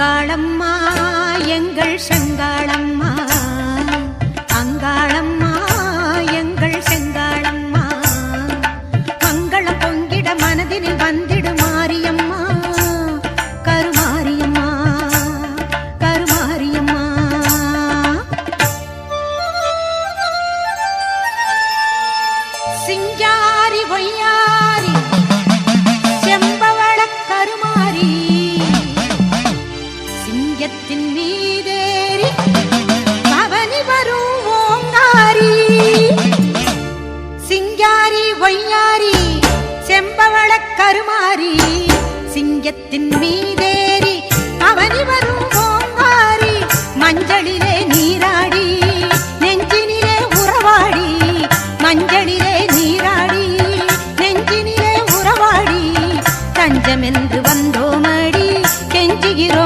அங்காளம்மா எங்கள் செங்காளம்மா. அங்காளம்மா எங்கள் செங்காளம்மா. மங்களம் பொங்கிட மனதினில் வந்திடு மாரியம்மா. கருமாரியம்மா கருமாரியம்மா. சிங்காரி பொய்யா சிங்கத்தின் மீதேறி பவனி வரும் ஓங்காரி. சிங்காரி ஒய்யாரி செம்பவள கருமாரி சிங்கத்தின் மீதேறி பவனி வரும் ஓங்காரி. மஞ்சளிலே நீராடி நெஞ்சினிலே உறவாடி மஞ்சளிலே நீராடி நெஞ்சினிலே உறவாடி. தஞ்சமென்று வந்தோமடி கெஞ்சுகிறோம்